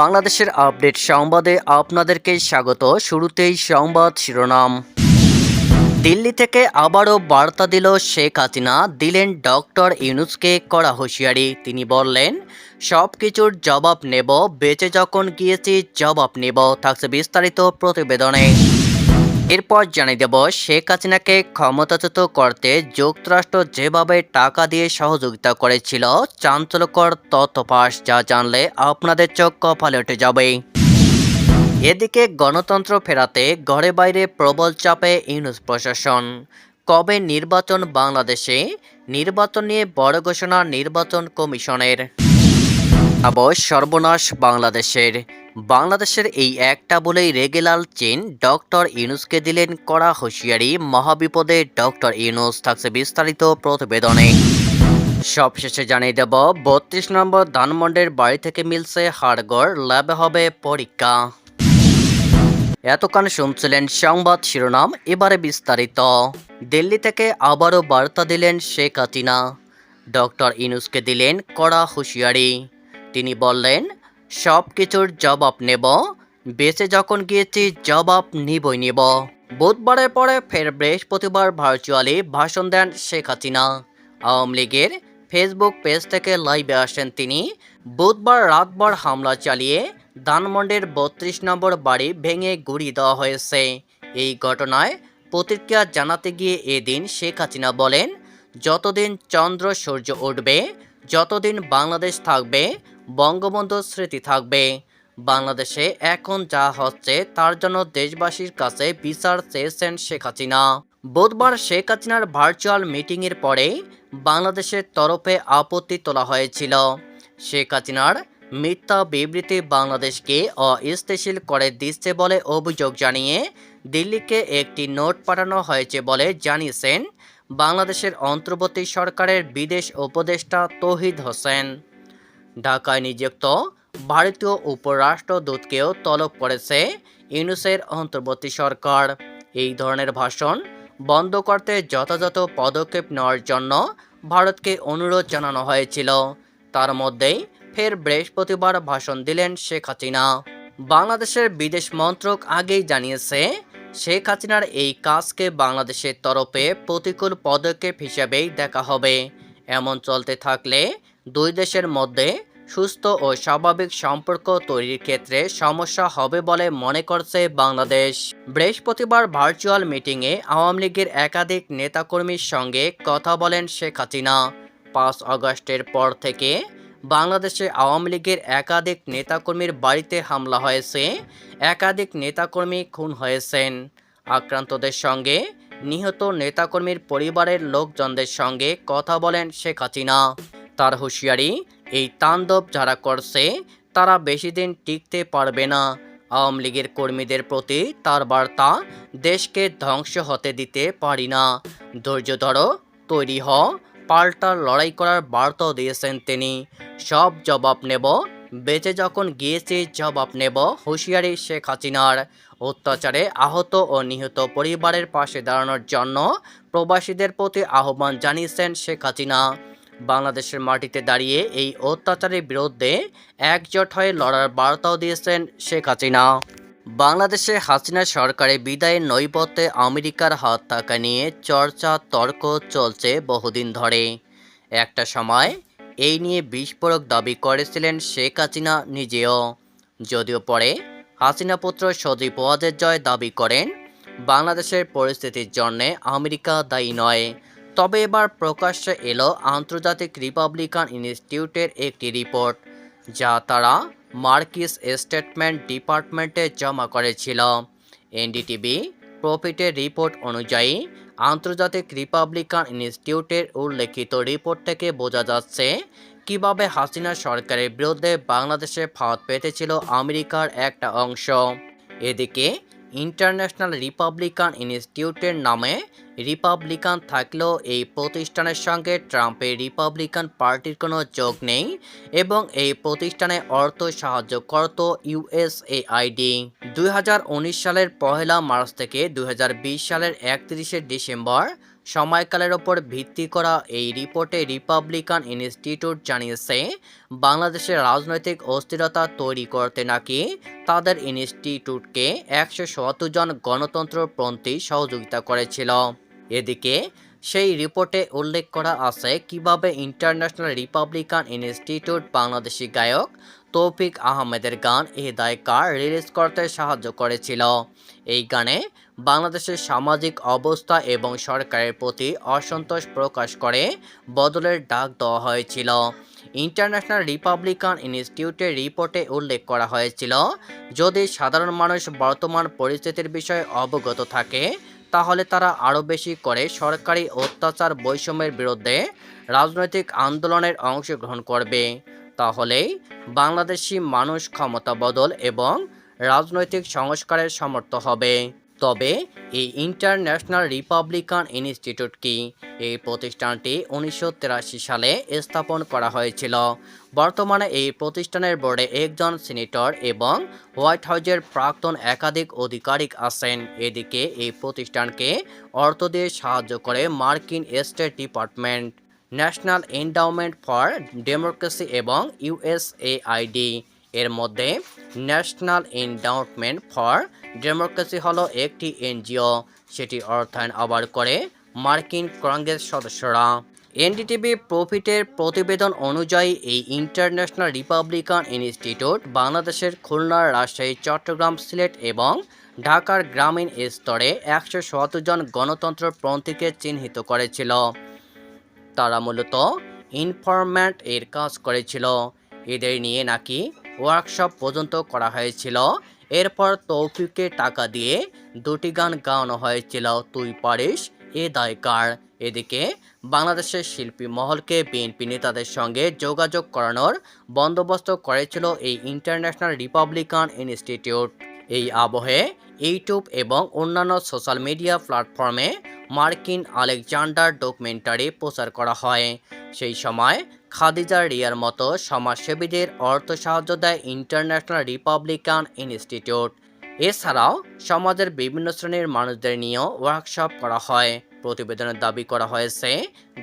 বাংলাদেশের আপডেট সংবাদে আপনাদেরকে স্বাগত। শুরুতেই সংবাদ শিরোনাম। দিল্লি থেকে আবারও বার্তা দিল শেখ হাসিনা, দিলেন ডক্টর ইউনুসকে করা হুঁশিয়ারি। তিনি বললেন সব কিছুর জবাব নেব, বেঁচে যখন গিয়েছি জবাব নেব, থাকছে বিস্তারিত প্রতিবেদনে। এরপর জানিয়ে দেব, শেখ হাসিনাকে ক্ষমতাচ্যুত করতে যুক্তরাষ্ট্র যেভাবে টাকা দিয়ে সহযোগিতা করেছিল, চাঞ্চল্যকর তথ্য যা জানলে আপনাদের চোখ কপালে উঠে যাবে। এদিকে গণতন্ত্র ফেরাতে ঘরে বাইরে প্রবল চাপে ইউনুস প্রশাসন। কবে নির্বাচন বাংলাদেশে? নির্বাচন নিয়ে বড় ঘোষণা নির্বাচন কমিশনের। আবশ সর্বনাশ বাংলাদেশের। বাংলাদেশের এই একটা বলেই রেগেলাল চেন ডক্টর ইউনুসকে দিলেন কড়া হুঁশিয়ারি। মহাবিপদে ডক্টর ইউনুস থাকছে বিস্তারিত প্রতিবেদনে। সবশেষে জানিয়ে দেব, বত্রিশ নম্বর ধানমন্ডের বাড়ি থেকে মিলছে হাড়গড়, ল্যাবে হবে পরীক্ষা। এতক্ষণ শুনছিলেন সংবাদ শিরোনাম, এবারে বিস্তারিত। দিল্লি থেকে আবারও বার্তা দিলেন শেখ হাসিনা। ডক্টর ইনুসকে দিলেন কড়া হুঁশিয়ারি। তিনি বললেন, সব কিছুর জবাব নেব। বেঁচে যখন গিয়েছি, জবাব নিবই নিব। বুধবারের পরে ফের বৃহস্পতিবার ভার্চুয়ালি ভাষণ দেন শেখ হাসিনা। আওয়ামী লীগের ফেসবুক পেজ থেকে লাইভে আসেন তিনি। বুধবার রাতভর হামলা চালিয়ে ধানমন্ডির বত্রিশ নম্বর বাড়ি ভেঙে গুড়ি দেওয়া হয়েছে। এই ঘটনায় প্রতিক্রিয়া জানাতে গিয়ে এদিন শেখ হাসিনা বলেন, যতদিন চন্দ্র সূর্য উঠবে, যতদিন বাংলাদেশ থাকবে বঙ্গবন্ধুর স্মৃতি থাকবে। বাংলাদেশে এখন যা হচ্ছে তার জন্য দেশবাসীর কাছে বিচার চেয়েছেন শেখ হাসিনা। বুধবার শেখ হাসিনার ভার্চুয়াল মিটিংয়ের পরে বাংলাদেশের তরফে আপত্তি তোলা হয়েছিল। শেখ হাসিনার মিথ্যা বিবৃতি বাংলাদেশকে অস্থিতিশীল করে দিচ্ছে বলে অভিযোগ জানিয়ে দিল্লিকে একটি নোট পাঠানো হয়েছে বলে জানিয়েছেন বাংলাদেশের অন্তর্বর্তী সরকারের বিদেশ উপদেষ্টা তৌহিদ হোসেন। ঢাকায় নিযুক্ত ভারতীয় উপরাষ্ট্রদূতকেও তলব করেছে ইউনুসের অন্তর্বর্তী সরকার। এই ধরনের ভাষণ বন্ধ করতে যথাযথ পদক্ষেপ নেওয়ার জন্য ভারতকে অনুরোধ জানানো হয়েছিল। তার মধ্যেই ফের বৃহস্পতিবার ভাষণ দিলেন শেখ হাসিনা। বাংলাদেশের বিদেশ মন্ত্রক আগেই জানিয়েছে, শেখ হাসিনার এই কাজকে বাংলাদেশের তরফে প্রতিকূল পদক্ষেপ হিসেবেই দেখা হবে। এমন চলতে থাকলে দুই দেশের মধ্যে সুস্থ ও স্বাভাবিক সম্পর্ক তৈরির ক্ষেত্রে সমস্যা হবে বলে মনে করছে বাংলাদেশ। বৃহস্পতিবার ভার্চুয়াল মিটিংয়ে আওয়ামী লীগের একাধিক নেতাকর্মীর সঙ্গে কথা বলেন শেখ হাসিনা। পাঁচ আগস্টের পর থেকে বাংলাদেশে আওয়ামী লীগের একাধিক নেতাকর্মীর বাড়িতে হামলা হয়েছে। একাধিক নেতাকর্মী খুন হয়েছেন। আক্রান্তদের সঙ্গে নিহত নেতাকর্মীর পরিবারের লোকজনদের সঙ্গে কথা বলেন শেখ হাসিনা। তার হুঁশিয়ারি এই তাণ্ডব যারা করছে, তারা বেশি দিন টিকতে পারবে না। আওয়ামী লীগের কর্মীদের প্রতি তার বার্তা, দেশকে ধ্বংস হতে দিতে পারি না। ধৈর্য ধরো, তৈরি হ। পাল্টা লড়াই করার বার্তাও দিয়েছেন তিনি। সব জবাব নেব। বেঁচে যখন গিয়েছি, জবাব নেব হুঁশিয়ারি শেখ হাসিনার। অত্যাচারে আহত ও নিহত পরিবারের পাশে দাঁড়ানোর জন্য প্রবাসীদের প্রতি আহ্বান জানিয়েছেন শেখ হাসিনা। বাংলাদেশের মাটিতে দাঁড়িয়ে এই অত্যাচারের বিরুদ্ধে একজোট হয়ে লড়ার বার্তাও দিয়েছেন শেখ হাসিনা। বাংলাদেশে হাসিনা সরকারের বিদায়ের নৈপথ্যে আমেরিকার হাত থাকা নিয়ে চর্চা, তর্ক চলছে বহুদিন ধরে। একটা সময় এই নিয়ে বিস্ফোরক দাবি করেছিলেন শেখ হাসিনা নিজেও। যদিও পরে হাসিনা পুত্র সজীব ওয়াজের জয় দাবি করেন, বাংলাদেশের পরিস্থিতির জন্যে আমেরিকা দায়ী নয়। তবে এবার প্রকাশ্যে এলো আন্তর্জাতিক রিপাবলিকান ইনস্টিটিউটের একটি রিপোর্ট, যা তারা মার্কিস স্টেটমেন্ট ডিপার্টমেন্টে জমা করেছিল। এনডিটিভি প্রফিটের রিপোর্ট অনুযায়ী, আন্তর্জাতিক রিপাবলিকান ইনস্টিটিউটের উল্লেখিত রিপোর্ট থেকে বোঝা যাচ্ছে, কীভাবে হাসিনা সরকারের বিরুদ্ধে বাংলাদেশে ফাঁদ পেতেছিল আমেরিকার একটা অংশ। এদিকে ইন্টারন্যাশনাল রিপাবলিকান ইনস্টিটিউটের নামে রিপাবলিকান থাকলেও এই প্রতিষ্ঠানের সঙ্গে ট্রাম্পের রিপাবলিকান পার্টির কোনো যোগ নেই এবং এই প্রতিষ্ঠানে অর্থ সাহায্য করত ইউএসএআইডি দুই সালের পহেলা মার্চ থেকে দু হাজার বিশ সালের একত্রিশে ডিসেম্বর সময়কালের ওপর ভিত্তি করা এই রিপোর্টে রিপাবলিকান ইনস্টিটিউট জানিয়েছে, বাংলাদেশের রাজনৈতিক অস্থিরতা তৈরি করতে নাকি তাদের ইনস্টিটিউটকে একশো সত্তর জন গণতন্ত্রপন্থী সহযোগিতা করেছিল। এদিকে, সেই রিপোর্টে উল্লেখ করা আছে কীভাবে ইন্টারন্যাশনাল রিপাবলিকান ইনস্টিটিউট বাংলাদেশি গায়ক তৌফিক আহমেদের গান হৃদয় কার রিলিজ করতে সাহায্য করেছিল। এই গানে বাংলাদেশের সামাজিক অবস্থা এবং সরকারের প্রতি অসন্তোষ প্রকাশ করে বদলের ডাক দেওয়া হয়েছিল। ইন্টারন্যাশনাল রিপাবলিকান ইনস্টিটিউটের রিপোর্টে উল্লেখ করা হয়েছিল, যদি সাধারণ মানুষ বর্তমান পরিস্থিতির বিষয়ে অবগত থাকে, তাহলে তারা আরও বেশি করে সরকারি অত্যাচার বৈষম্যের বিরুদ্ধে রাজনৈতিক আন্দোলনের অংশগ্রহণ করবে। তাহলেই বাংলাদেশি মানুষ ক্ষমতা বদল এবং রাজনৈতিক সংস্কারের সমর্থ হবে। তবে এই ইন্টারন্যাশনাল রিপাবলিকান ইনস্টিটিউট কি এই প্রতিষ্ঠানটি উনিশশো সালে স্থাপন করা হয়েছিল। বর্তমানে এই প্রতিষ্ঠানের বোর্ডে একজন সিনেটর এবং হোয়াইট হাউজের প্রাক্তন একাধিক আধিকারিক আছেন। এদিকে এই প্রতিষ্ঠানকে অর্থ দিয়ে সাহায্য করে মার্কিন state department, national endowment for democracy এবং ইউএসএআইডি। এর মধ্যে ন্যাশনাল এন্ডাউমেন্ট ফর ডেমোক্রেসি হলো একটি এনজিও। সেটি অর্থায়ন আবার করে মার্কিন কংগ্রেস সদস্যরা। এনডিটিভি প্রফিটের প্রতিবেদন অনুযায়ী এই ইন্টারন্যাশনাল রিপাবলিকান ইনস্টিটিউট বাংলাদেশের খুলনা রাজশাহী, চট্টগ্রাম, সিলেট এবং ঢাকার গ্রামীণ স্তরে একশো সত্তর জন গণতন্ত্র গণতন্ত্রপন্থীকে চিহ্নিত করেছিল। তারা মূলত ইনফরম্যান্ট এর কাজ করেছিল। এদের নিয়ে নাকি ওয়ার্কশপ পর্যন্ত করা হয়েছিল। এরপর তৌফিককে টাকা দিয়ে দুটি গান গাওয়ানো হয়েছিল, তুই পারিস, এ দায়কার এদিকে বাংলাদেশের শিল্পী মহলকে বিএনপি নেতাদের সঙ্গে যোগাযোগ করানোর বন্দোবস্ত করেছিল এই ইন্টারন্যাশনাল রিপাবলিকান ইনস্টিটিউট এই আবহে ইউটিউব এবং অন্যান্য সোশ্যাল মিডিয়া প্ল্যাটফর্মে মার্কিন আলেকজান্ডার ডকুমেন্টারি প্রচার করা হয়। সেই সময় খাদিজা রিয়ার মতো সমাজসেবীদের অর্থ সাহায্য দেয় ইন্টারন্যাশনাল রিপাবলিকান ইনস্টিটিউট। এছাড়াও সমাজের বিভিন্ন শ্রেণির মানুষদের নিয়েও ওয়ার্কশপ করা হয়। প্রতিবেদনে দাবি করা হয়েছে,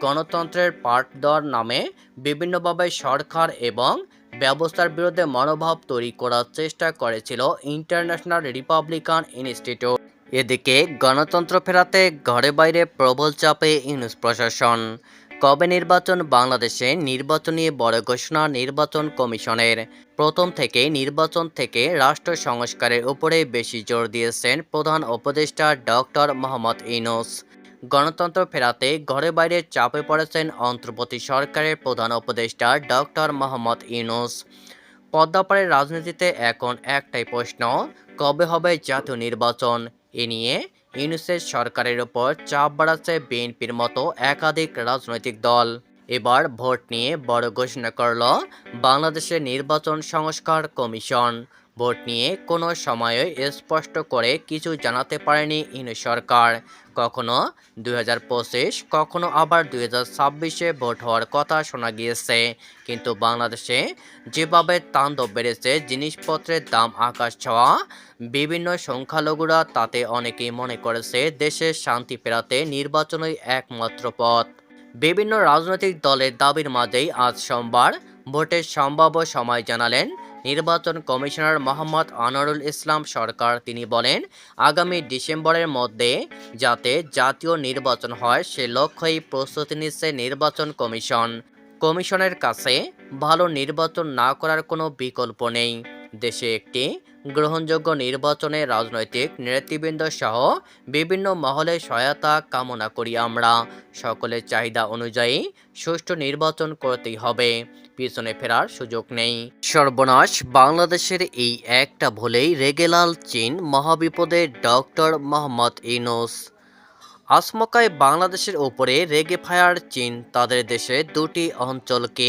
গণতন্ত্রের পাঠ দেওয়ার নামে বিভিন্নভাবে সরকার এবং ব্যবস্থার বিরুদ্ধে মনোভাব তৈরি করার চেষ্টা করেছিল ইন্টারন্যাশনাল রিপাবলিকান ইনস্টিটিউট। এদিকে গণতন্ত্র ফেরাতে ঘরে বাইরে প্রবল চাপে ইউনুস প্রশাসন। কবে নির্বাচন? বাংলাদেশে নির্বাচন নিয়ে বড় ঘোষণা নির্বাচন কমিশনের। প্রথম থেকে নির্বাচন থেকে রাষ্ট্র সংস্কারের উপরে বেশি জোর দিয়েছেন প্রধান উপদেষ্টা ডক্টর মোহাম্মদ ইউনুস। গণতন্ত্র ফেরাতে ঘরে বাইরে চাপে পড়েছেন অন্তর্বর্তী সরকারের প্রধান উপদেষ্টা ডক্টর মোহাম্মদ ইউনুস। পদ্মাপাড়ের রাজনীতিতে এখন একটাই প্রশ্ন, কবে হবে জাতীয় নির্বাচন? এ নিয়ে ইউনুসের সরকারের ওপর চাপ বাড়াচ্ছে বিএনপির মতো একাধিক রাজনৈতিক দল। এবার ভোট নিয়ে বড় ঘোষণা করল বাংলাদেশের নির্বাচন সংস্কার কমিশন। ভোট নিয়ে কোনো সময়ে স্পষ্ট করে কিছু জানাতে পারেনি ইন সরকার। কখনো দুই হাজার পঁচিশ, কখনো আবার দুই হাজার ছাব্বিশে ভোট হওয়ার কথা শোনা গিয়েছে। কিন্তু বাংলাদেশে যেভাবে তাণ্ডব বেড়েছে, জিনিসপত্রের দাম আকাশ ছোঁয়া, বিভিন্ন সংখ্যালঘুরা তাতে অনেকেই মনে করেছে দেশের শান্তি ফেরাতে নির্বাচনই একমাত্র পথ। বিভিন্ন রাজনৈতিক দলের দাবির মাঝেই আজ সোমবার ভোটের সম্ভাব্য সময় জানালেন নির্বাচন কমিশনার মোহাম্মদ আনোয়ারুল ইসলাম সরকার, তিনি বলেন, আগামী ডিসেম্বরের মধ্যে যাতে জাতীয় নির্বাচন হয়, সে লক্ষ্যেই প্রস্তুতি নিচ্ছে নির্বাচন কমিশন। কমিশনের কাছে ভালো নির্বাচন না করার কোনো বিকল্প নেই। দেশে একটি গ্রহণযোগ্য নির্বাচনে রাজনৈতিক নেতৃবৃন্দ সহ বিভিন্ন মহলে সহায়তা কামনা করি আমরা। সকলের চাহিদা অনুযায়ী সুষ্ঠু নির্বাচন করতেই হবে। পিছনে ফেরার সুযোগ নেই। সর্বনাশ, বাংলাদেশের এই একটা ভুলেই রেগেলাল চীন মহাবিপদে ডক্টর মোহাম্মদ ইনোস আসমকায় বাংলাদেশের উপরে রেগে ফায়ার চীন তাদের দেশে দুটি অঞ্চলকে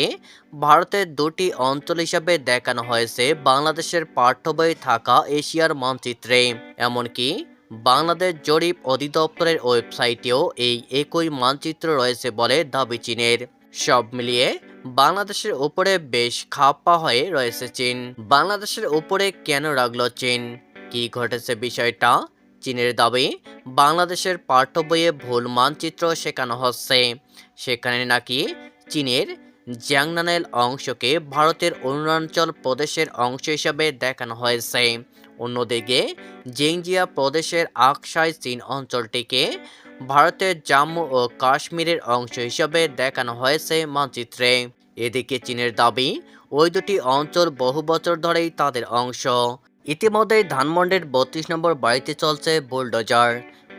ভারতের দুটি অঞ্চল হিসাবে দেখানো হয়েছে বাংলাদেশের পাঠ্য বই থাকা এশিয়ার মানচিত্রে। এমনকি বাংলাদেশ জরিপ অধিদপ্তরের ওয়েবসাইটেও এই একই মানচিত্র রয়েছে বলে দাবি চীনের। সব মিলিয়ে বাংলাদেশের উপরে বেশ খাপ্পা হয়ে রয়েছে চীন। বাংলাদেশের উপরে কেন রাখল চীন? কি ঘটেছে বিষয়টা? চীনের দাবি, বাংলাদেশের পাঠ্য বইয়ে ভুল মানচিত্র শেখানো হচ্ছে। সেখানে নাকি চীনের জিয়াংনানের অংশকে ভারতের অরুণাচল প্রদেশের অংশ হিসাবে দেখানো হয়েছে। অন্যদিকে, জেংজিয়া প্রদেশের আকসাই চীন অঞ্চলটিকে ভারতের জম্মু ও কাশ্মীরের অংশ হিসাবে দেখানো হয়েছে মানচিত্রে। এদিকে চীনের দাবি, ওই দুটি অঞ্চল বহু বছর ধরেই তাদের অংশ। ইতিমধ্যে ধানমন্ডির বত্রিশ নম্বর বাড়িতে চলছে বুলডোজার।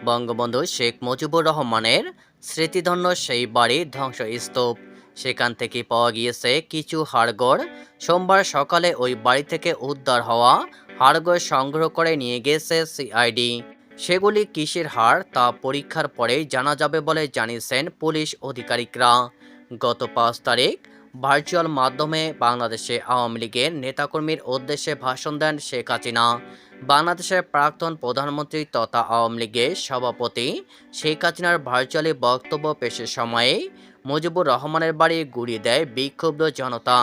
বঙ্গবন্ধু শেখ মুজিবুর রহমানের স্মৃতিধন্য সেই বাড়ি ধ্বংসস্তূপ। সেখান থেকে পাওয়া গিয়েছে কিছু হাড়গড়। সোমবার সকালে ওই বাড়ি থেকে উদ্ধার হওয়া হাড়গড় সংগ্রহ করে নিয়ে গেছে সিআইডি। সেগুলি কিসের হাড় তা পরীক্ষার পরেই জানা যাবে বলে জানিয়েছেন পুলিশ আধিকারিকরা গত পাঁচ তারিখ ভার্চুয়াল মাধ্যমে বাংলাদেশে আওয়ামী লীগের নেতাকর্মীর উদ্দেশ্যে ভাষণ দেন শেখ হাসিনা। বাংলাদেশের প্রাক্তন প্রধানমন্ত্রী তথা আওয়ামী লীগের সভাপতি শেখ হাসিনার ভার্চুয়ালি বক্তব্য পেশের সময়ে মুজিবুর রহমানের বাড়ি গুড়িয়ে দেয় বিক্ষুব্ধ জনতা।